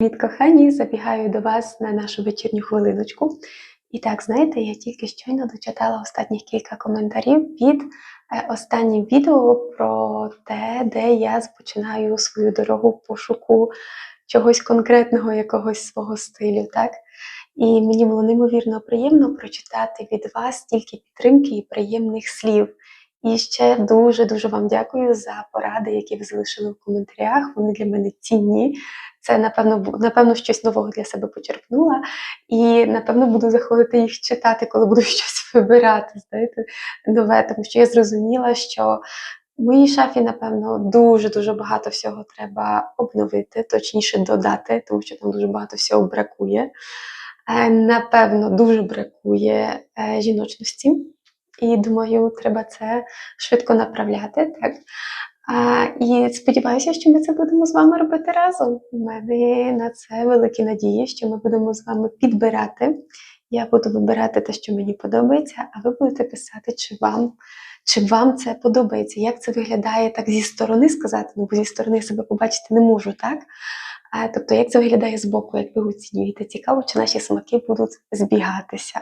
Привіт, кохані! Забігаю до вас на нашу вечірню хвилиночку. І так, знаєте, я тільки щойно дочитала останніх кілька коментарів під е, останнім відео про те, де я починаю свою дорогу пошуку чогось конкретного, якогось свого стилю. Так? І мені було неймовірно приємно прочитати від вас стільки підтримки і приємних слів. І ще дуже-дуже вам дякую за поради, які ви залишили в коментарях. Вони для мене цінні. Це, напевно, напевно, щось нового для себе почерпнула. І, напевно, буду заходити їх читати, коли буду щось вибирати, знаєте, нове. Тому що я зрозуміла, що в моїй шафі, напевно, дуже-дуже багато всього треба обновити, точніше додати, тому що там дуже багато всього бракує. Е, Напевно, дуже бракує е, жіночності. І думаю, треба це швидко направляти. Так? А, і сподіваюся, що ми це будемо з вами робити разом. У мене на це великі надії, що ми будемо з вами підбирати. Я буду вибирати те, що мені подобається, а ви будете писати, чи вам, чи вам це подобається. Як це виглядає так зі сторони сказати, ну бо зі сторони себе побачити не можу, так? А, тобто, як це виглядає збоку, як ви оцінюєте? Цікаво, чи наші смаки будуть збігатися.